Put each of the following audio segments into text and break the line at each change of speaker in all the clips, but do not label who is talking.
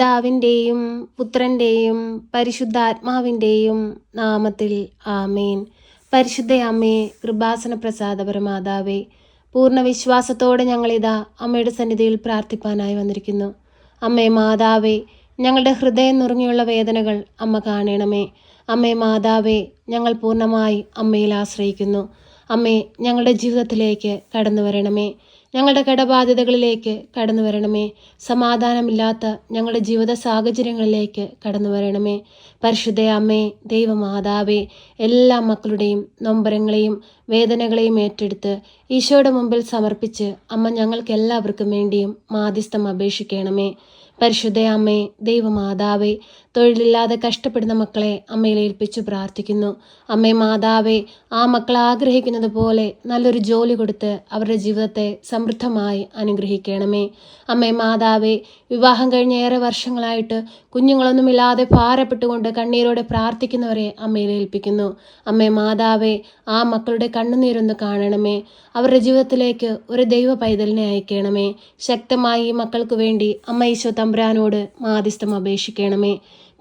പിതാവിന്റെയും പുത്രന്റെയും പരിശുദ്ധാത്മാവിന്റെയും നാമത്തിൽ ആമേൻ. പരിശുദ്ധ അമ്മേ കൃപാസന പ്രസാദപരമാതാവേ പൂർണ വിശ്വാസത്തോടെ ഞങ്ങളിതാ അമ്മയുടെ സന്നിധിയിൽ പ്രാർത്ഥിപ്പാനായി വന്നിരിക്കുന്നു. അമ്മേ മാതാവേ ഞങ്ങളുടെ ഹൃദയം നുറുങ്ങിയുള്ള വേദനകൾ അമ്മ കാണണമേ. അമ്മേ മാതാവേ ഞങ്ങൾ പൂർണമായി അമ്മയിൽ ആശ്രയിക്കുന്നു. അമ്മേ ഞങ്ങളുടെ ജീവിതത്തിലേക്ക് കടന്നു വരണമേ. ഞങ്ങളുടെ കടബാധ്യതകളിലേക്ക് കടന്നു വരണമേ. സമാധാനമില്ലാത്ത ഞങ്ങളുടെ ജീവിത സാഹചര്യങ്ങളിലേക്ക് കടന്നു വരണമേ. പരിശുദ്ധ അമ്മേ ദൈവമാതാവേ എല്ലാ മക്കളുടെയും നൊമ്പരങ്ങളെയും വേദനകളെയും ഏറ്റെടുത്ത് ഈശോയുടെ മുമ്പിൽ സമർപ്പിച്ച് അമ്മ ഞങ്ങൾക്ക് എല്ലാവർക്കും വേണ്ടിയും മാധ്യസ്ഥം അപേക്ഷിക്കണമേ. പരിശുദ്ധ അമ്മേ ദൈവമാതാവേ തൊഴിലില്ലാതെ കഷ്ടപ്പെടുന്ന മക്കളെ അമ്മയിൽ ഏൽപ്പിച്ചു പ്രാർത്ഥിക്കുന്നു. അമ്മേ മാതാവേ ആ മക്കൾ ആഗ്രഹിക്കുന്നത് പോലെ നല്ലൊരു ജോലി കൊടുത്ത് അവരുടെ ജീവിതത്തെ സമൃദ്ധമായി അനുഗ്രഹിക്കണമേ. അമ്മേ മാതാവേ വിവാഹം കഴിഞ്ഞ ഏറെ വർഷങ്ങളായിട്ട് കുഞ്ഞുങ്ങളൊന്നുമില്ലാതെ ഭാരപ്പെട്ടുകൊണ്ട് കണ്ണീരോടെ പ്രാർത്ഥിക്കുന്നവരെ അമ്മയിൽ ഏൽപ്പിക്കുന്നു. അമ്മേ മാതാവേ ആ മക്കളുടെ കണ്ണുനീരൊന്ന് കാണണമേ. അവരുടെ ജീവിതത്തിലേക്ക് ഒരു ദൈവ പൈതലിനെ അയക്കണമേ. ശക്തമായി മക്കൾക്ക് വേണ്ടി അമ്മ ഈശോ തമ്പുരാനോട് മാധ്യസ്ഥം അപേക്ഷിക്കണമേ.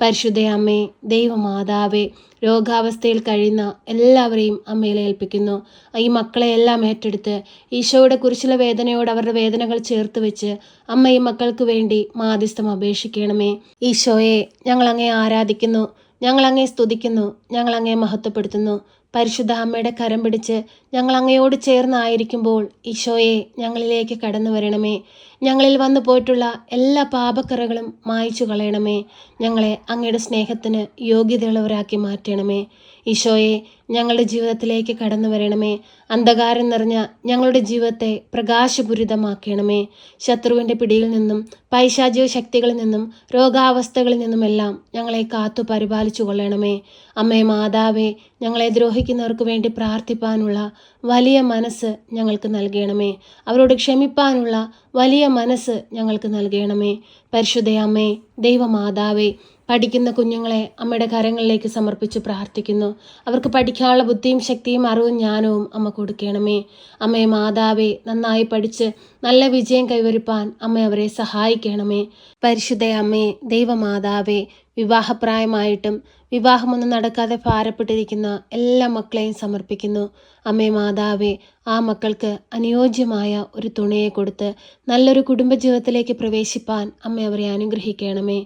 പരിശുദ്ധ അമ്മേ ദൈവമാതാവേ രോഗാവസ്ഥയിൽ കഴിയുന്ന എല്ലാവരെയും അമ്മയിൽ ഏൽപ്പിക്കുന്നു. ഈ മക്കളെ എല്ലാം ഏറ്റെടുത്ത് ഈശോയുടെ കുരിശിലെ വേദനയോട് അവരുടെ വേദനകൾ ചേർത്ത് വെച്ച് അമ്മ ഈ മക്കൾക്ക് വേണ്ടി മാധ്യസ്ഥം അപേക്ഷിക്കണമേ. ഈശോയെ ഞങ്ങൾ ആരാധിക്കുന്നു ഞങ്ങൾ സ്തുതിക്കുന്നു ഞങ്ങൾ മഹത്വപ്പെടുത്തുന്നു. പരിശുദ്ധ അമ്മയുടെ കരം പിടിച്ച് ഞങ്ങൾ അങ്ങയോട് ചേർന്നായിരിക്കുമ്പോൾ ഈശോയെ ഞങ്ങളിലേക്ക് കടന്നു വരണമേ ഞങ്ങളിൽ വന്നു പോയിട്ടുള്ള എല്ലാ പാപക്കറകളും മായ്ച്ചു കളയണമേ. ഞങ്ങളെ അങ്ങയുടെ സ്നേഹത്തിന് യോഗ്യതയുള്ളവരാക്കി മാറ്റണമേ. ഈശോയെ ഞങ്ങളുടെ ജീവിതത്തിലേക്ക് കടന്നു വരണമേ. അന്ധകാരം നിറഞ്ഞ ഞങ്ങളുടെ ജീവിതത്തെ പ്രകാശപൂരിതമാക്കണമേ. ശത്രുവിന്റെ പിടിയിൽ നിന്നും പൈശാചിക ശക്തികളിൽ നിന്നും രോഗാവസ്ഥകളിൽ നിന്നുമെല്ലാം ഞങ്ങളെ കാത്തു പരിപാലിച്ചു കൊള്ളണമേ. അമ്മേ മാതാവേ ഞങ്ങളെ ദ്രോഹിക്കുന്നവർക്ക് വേണ്ടി പ്രാർത്ഥിപ്പാനുള്ള വലിയ മനസ്സ് ഞങ്ങൾക്ക് നൽകണമേ. അവരോട് ക്ഷമിപ്പാനുള്ള വലിയ മനസ്സ് ഞങ്ങൾക്ക് നൽകണമേ. പരിശുദ്ധയമ്മേ ദൈവമാതാവേ പഠിക്കുന്ന കുഞ്ഞുങ്ങളെ അമ്മയുടെ കരങ്ങളിലേക്ക് സമർപ്പിച്ച് പ്രാർത്ഥിക്കുന്നു. അവർക്ക് പഠിക്കാനുള്ള ബുദ്ധിയും ശക്തിയും അറിവും ജ്ഞാനവും അമ്മ കൊടുക്കണമേ. അമ്മയെ മാതാവേ നന്നായി പഠിച്ച് നല്ല വിജയം കൈവരിപ്പാൻ അമ്മ അവരെ സഹായിക്കണമേ. പരിശുദ്ധ അമ്മേ ദൈവമാതാവേ വിവാഹപ്രായമായിട്ടും വിവാഹമൊന്നും നടക്കാതെ ഭാരപ്പെട്ടിരിക്കുന്ന എല്ലാ മക്കളെയും സമർപ്പിക്കുന്നു. അമ്മേ മാതാവേ ആ മക്കൾക്ക് അനുയോജ്യമായ ഒരു തുണയെ കൊടുത്ത് നല്ലൊരു കുടുംബജീവിതത്തിലേക്ക് പ്രവേശിപ്പാൻ അമ്മ അവരെ അനുഗ്രഹിക്കണമേ.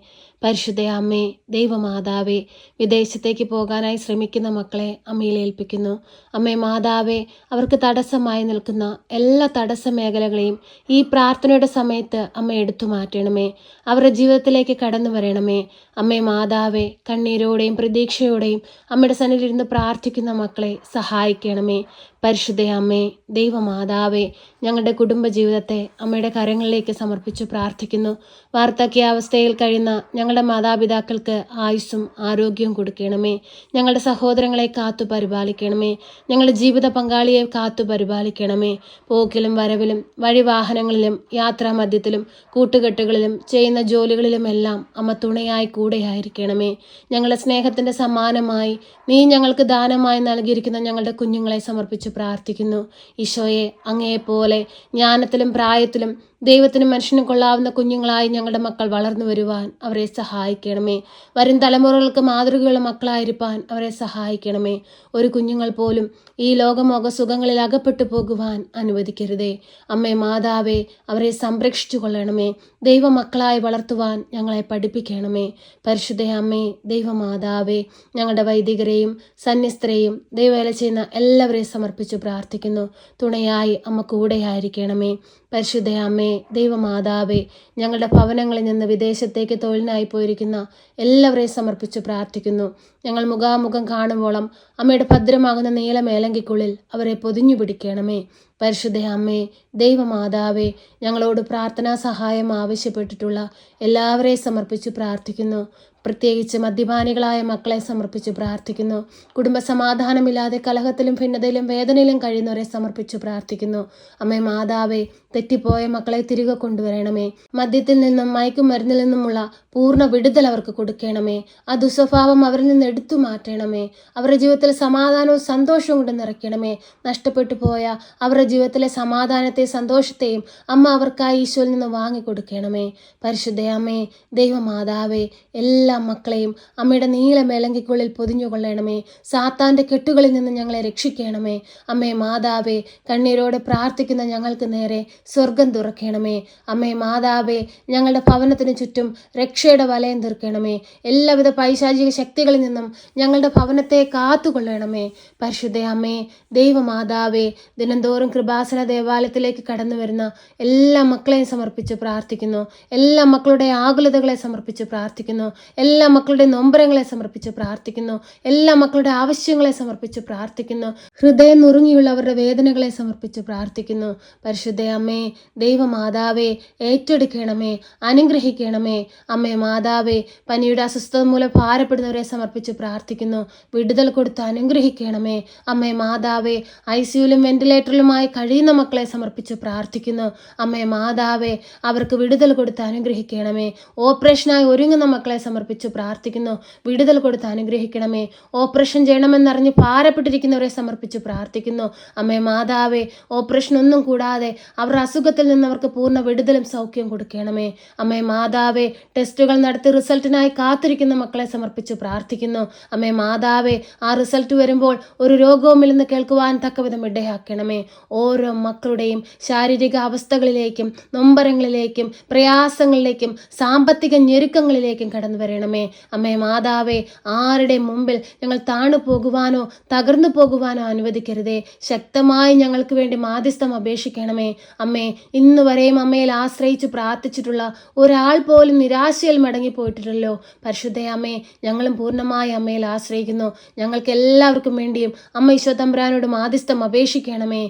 പരിശുദ്ധ അമ്മേ ദൈവമാതാവേ വിദേശത്തേക്ക് പോകാനായി ശ്രമിക്കുന്ന മക്കളെ അമ്മയിൽ ഏൽപ്പിക്കുന്നു. അമ്മേ മാതാവേ അവർക്ക് തടസ്സമായി നിൽക്കുന്ന എല്ലാ തടസ്സ മേഖലകളെയും ഈ പ്രാർത്ഥനയുടെ സമയത്ത് അമ്മ എടുത്തു മാറ്റണമേ. അവരുടെ ജീവിതത്തിലേക്ക് കടന്നു വരണമേ. അമ്മേ മാതാവേ കണ്ണീരോടെയും പ്രതീക്ഷയോടെയും അമ്മയുടെ സന്നിധിയിരുന്ന് പ്രാർത്ഥിക്കുന്ന മക്കളെ സഹായിക്കണമേ. പരിശുദ്ധ അമ്മേ ദൈവമാതാവേ ഞങ്ങളുടെ കുടുംബജീവിതത്തെ അമ്മയുടെ കരങ്ങളിലേക്ക് സമർപ്പിച്ചു പ്രാർത്ഥിക്കുന്നു. വാർദ്ധക്യാവസ്ഥയിൽ കഴിയുന്ന ഞങ്ങളുടെ മാതാപിതാക്കൾക്ക് ആയുസ്സും ആരോഗ്യവും കൊടുക്കണമേ. ഞങ്ങളുടെ സഹോദരങ്ങളെ കാത്തു പരിപാലിക്കണമേ. ഞങ്ങളുടെ ജീവിത പങ്കാളിയെ കാത്തു പരിപാലിക്കണമേ. പോക്കിലും വരവിലും വഴി വഴിവാഹനങ്ങളിലും യാത്രാമധ്യത്തിലും കൂട്ടുകെട്ടുകളിലും ചെയ്യുന്ന ജോലികളിലുമെല്ലാം അമ്മ തുണയായി കൂടെയായിരിക്കണമേ. ഞങ്ങളുടെ സ്നേഹത്തിന്റെ സമ്മാനമായി നീ ഞങ്ങൾക്ക് ദാനമായി നൽകിയിരിക്കുന്ന ഞങ്ങളുടെ കുഞ്ഞുങ്ങളെ സമർപ്പിച്ച് പ്രാർത്ഥിക്കുന്നു. ഈശോയെ അങ്ങയെപ്പോലെ ജ്ഞാനത്തിലും പ്രായത്തിലും ദൈവത്തിനും മനുഷ്യനും കൊള്ളാവുന്ന കുഞ്ഞുങ്ങളായി ഞങ്ങളുടെ മക്കൾ വളർന്നു വരുവാൻ അവരെ സഹായിക്കണമേ. വരും തലമുറകൾക്ക് മാതൃകയുള്ള മക്കളായിരിക്കാൻ അവരെ സഹായിക്കണമേ. ഒരു കുഞ്ഞുങ്ങൾ പോലും ഈ ലോകമോക സുഖങ്ങളിൽ അകപ്പെട്ടു പോകുവാൻ അനുവദിക്കരുതേ. അമ്മേ മാതാവേ അവരെ സംരക്ഷിച്ചു കൊള്ളണമേ. ദൈവമക്കളായി വളർത്തുവാൻ ഞങ്ങളെ പഠിപ്പിക്കണമേ. പരിശുദ്ധ അമ്മേ ദൈവമാതാവേ ഞങ്ങളുടെ വൈദികരെയും സന്യസ്തരെയും ദൈവവേല ചെയ്യുന്ന എല്ലാവരെയും സമർപ്പിച്ചു പ്രാർത്ഥിക്കുന്നു. തുണയായി അമ്മ കൂടെയായിരിക്കണമേ. പരിശുദ്ധ അമ്മേ ദൈവമാതാവേ ഞങ്ങളുടെ ഭവനങ്ങളിൽ നിന്ന് വിദേശത്തേക്ക് തൊഴിലിനായി പോയിരിക്കുന്ന എല്ലാവരെയും സമർപ്പിച്ചു പ്രാർത്ഥിക്കുന്നു. ഞങ്ങൾ മുഖാമുഖം കാണുമ്പോളം അമ്മയുടെ ഭദ്രമാകുന്ന നീല മേലങ്കിക്കുള്ളിൽ അവരെ പൊതിഞ്ഞു പിടിക്കണമേ. പരിശുദ്ധ അമ്മേ ദൈവമാതാവേ ഞങ്ങളോട് പ്രാർത്ഥനാ സഹായം ആവശ്യപ്പെട്ടിട്ടുള്ള എല്ലാവരെയും സമർപ്പിച്ചു പ്രാർത്ഥിക്കുന്നു. പ്രത്യേകിച്ച് മദ്യപാനികളായ മക്കളെ സമർപ്പിച്ച് പ്രാർത്ഥിക്കുന്നു. കുടുംബ സമാധാനമില്ലാതെ കലഹത്തിലും ഭിന്നതയിലും വേദനയിലും കഴിയുന്നവരെ സമർപ്പിച്ച് പ്രാർത്ഥിക്കുന്നു. അമ്മേ മാതാവേ തെറ്റിപ്പോയ മക്കളെ തിരികെ കൊണ്ടുവരണമേ. മദ്യത്തിൽ നിന്നും മയക്കുമരുന്നിൽ നിന്നുമുള്ള പൂർണ വിടുതൽ അവർക്ക് കൊടുക്കണമേ. ആ ദുസ്വഭാവം അവരിൽ നിന്ന് എടുത്തു മാറ്റണമേ. അവരുടെ ജീവിതത്തിൽ സമാധാനവും സന്തോഷവും കൊണ്ട് നിറയ്ക്കണമേ. നഷ്ടപ്പെട്ടു പോയ അവരുടെ ജീവിതത്തിലെ സമാധാനത്തെയും സന്തോഷത്തെയും അമ്മ അവർക്കായി ഈശോയിൽ നിന്ന് വാങ്ങിക്കൊടുക്കണമേ. പരിശുദ്ധയമ്മേ ദൈവമാതാവേ എല്ലാ മക്കളെയും അമ്മയുടെ നീല മേലങ്കിക്കുള്ളിൽ പൊതിഞ്ഞുകൊള്ളണമേ. സാത്താന്റെ കെട്ടുകളിൽ നിന്ന് ഞങ്ങളെ രക്ഷിക്കണമേ. അമ്മേ മാതാവേ കണ്ണീരോടെ പ്രാർത്ഥിക്കുന്ന ഞങ്ങൾക്ക് നേരെ സ്വർഗം തുറക്കണമേ. അമ്മേ മാതാവേ ഞങ്ങളുടെ ഭവനത്തിന് ചുറ്റും രക്ഷയുടെ വലയം തീർക്കണമേ. എല്ലാവിധ പൈശാചിക ശക്തികളിൽ നിന്നും ഞങ്ങളുടെ ഭവനത്തെ കാത്തുകൊള്ളണമേ. പരിശുദ്ധ അമ്മേ ദൈവമാതാവേ ദിനംതോറും കൃപാസന ദേവാലയത്തിലേക്ക് കടന്നു വരുന്ന എല്ലാ മക്കളെയും സമർപ്പിച്ച് പ്രാർത്ഥിക്കുന്നു. എല്ലാ മക്കളുടെ ആകുലതകളെ സമർപ്പിച്ച് പ്രാർത്ഥിക്കുന്നു. എല്ലാ മക്കളുടെ നൊമ്പരങ്ങളെ സമർപ്പിച്ച് പ്രാർത്ഥിക്കുന്നു. എല്ലാ മക്കളുടെ ആവശ്യങ്ങളെ സമർപ്പിച്ച് പ്രാർത്ഥിക്കുന്നു. ഹൃദയം നുറുങ്ങിയുള്ള അവരുടെ വേദനകളെ സമർപ്പിച്ച് പ്രാർത്ഥിക്കുന്നു. പരിശുദ്ധ അമ്മേ ദൈവമാതാവേ ഏറ്റെടുക്കണമേ അനുഗ്രഹിക്കണമേ. അമ്മേ മാതാവേ പനിയുടെ അസ്വസ്ഥത മൂലം ഭാരപ്പെടുന്നവരെ സമർപ്പിച്ച് പ്രാർത്ഥിക്കുന്നു. വിടുതൽ കൊടുത്ത് അനുഗ്രഹിക്കണമേ. അമ്മേ മാതാവേ ഐ സിയുലും വെന്റിലേറ്ററിലുമായി കഴിയുന്ന മക്കളെ സമർപ്പിച്ച് പ്രാർത്ഥിക്കുന്നു. അമ്മേ മാതാവേ അവർക്ക് വിടുതൽ കൊടുത്ത് അനുഗ്രഹിക്കണമേ. ഓപ്പറേഷനായി ഒരുങ്ങുന്ന മക്കളെ സമർപ്പിച്ച് പ്രാർത്ഥിക്കുന്നു. വിടുതൽ കൊടുത്ത് അനുഗ്രഹിക്കണമേ. ഓപ്പറേഷൻ ചെയ്യണമെന്നറിഞ്ഞ് പാരപ്പെട്ടിരിക്കുന്നവരെ സമർപ്പിച്ച് പ്രാർത്ഥിക്കുന്നു. അമ്മേ മാതാവേ ഓപ്പറേഷൻ ഒന്നും കൂടാതെ അവർ അസുഖത്തിൽ നിന്ന് അവർക്ക് പൂർണ വിടുതലും സൗഖ്യം കൊടുക്കണമേ. അമ്മേ മാതാവേ ടെസ്റ്റുകൾ നടത്തി റിസൾട്ടിനായി കാത്തിരിക്കുന്ന മക്കളെ സമർപ്പിച്ച് പ്രാർത്ഥിക്കുന്നു. അമ്മേ മാതാവേ ആ റിസൾട്ട് വരുമ്പോൾ ഒരു രോഗവുമില്ലെന്ന് കേൾക്കുവാൻ തക്കവിധം ഇടയാക്കണമേ. ഓരോ മക്കളുടെയും ശാരീരിക അവസ്ഥകളിലേക്കും നൊമ്പരങ്ങളിലേക്കും പ്രയാസങ്ങളിലേക്കും സാമ്പത്തിക ഞെരുക്കങ്ങളിലേക്കും കടന്നു വരണമേ. അമ്മേ മാതാവേ ആരുടെ മുമ്പിൽ ഞങ്ങൾ താണു പോകുവാനോ തകർന്നു പോകുവാനോ അനുവദിക്കരുതേ. ശക്തമായി ഞങ്ങൾക്ക് വേണ്ടി മാധ്യസ്ഥം അപേക്ഷിക്കണമേ. അമ്മേ ഇന്ന് വരെയും അമ്മയിൽ ആശ്രയിച്ച് പ്രാർത്ഥിച്ചിട്ടുള്ള ഒരാൾ പോലും നിരാശയിൽ മടങ്ങിപ്പോയിട്ടില്ലല്ലോ. പരിശുദ്ധ അമ്മേ ഞങ്ങളും പൂർണമായി അമ്മയിൽ ആശ്രയിക്കുന്നു. ഞങ്ങൾക്ക് എല്ലാവർക്കും വേണ്ടിയും അമ്മ ഈശോ തമ്പ്രാനോട് മാധ്യസ്ഥം അപേക്ഷിക്കണമേ.